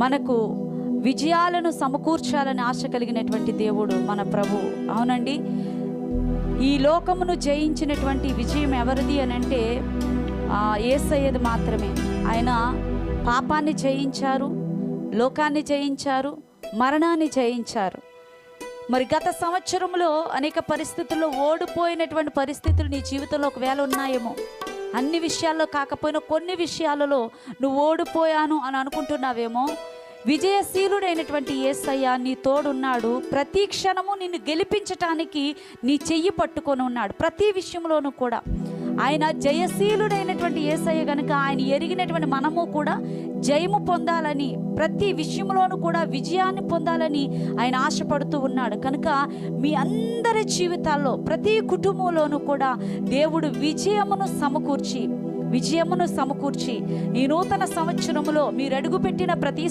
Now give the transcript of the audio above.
మనకు విజయాలను సమకూర్చాలని ఆశ కలిగినటువంటి దేవుడు మన ప్రభు. అవునండి? ఈ లోకమును జయించినటువంటి విజయం ఎవరిది అని అంటే ఏసయ్యది మాత్రమే. ఆయన పాపాన్ని జయించారు లోకాన్ని జయించారు మరణాన్ని జయించారు. మరి గత సంవత్సరంలో అనేక పరిస్థితుల్లో ఓడిపోయినటువంటి పరిస్థితులు నీ జీవితంలో ఒకవేళ ఉన్నాయేమో. అన్ని విషయాల్లో కాకపోయినా కొన్ని విషయాలలో నువ్వు ఓడిపోయాను అని అనుకుంటున్నావేమో? విజయశీలుడైనటువంటి యేసయ్య నీ తోడున్నాడు. ప్రతి క్షణము నిన్ను గెలిపించటానికి నీ చెయ్యి పట్టుకొని ఉన్నాడు. ప్రతి విషయంలోనూ కూడా. ఆయన జయశీలుడైనటువంటి యేసయ్య గనుక ఆయన ఎరిగినటువంటి మనము కూడా జయము పొందాలని ప్రతి విషయంలోనూ కూడా విజయాన్ని పొందాలని ఆయన ఆశపడుతూ ఉన్నాడు. కనుక మీ అందరి జీవితాల్లో ప్రతి కుటుంబంలోనూ కూడా దేవుడు విజయమును సమకూర్చి విజయమును సమకూర్చి ఈ నూతన సంవత్సరములో మీరు అడుగుపెట్టిన ప్రతి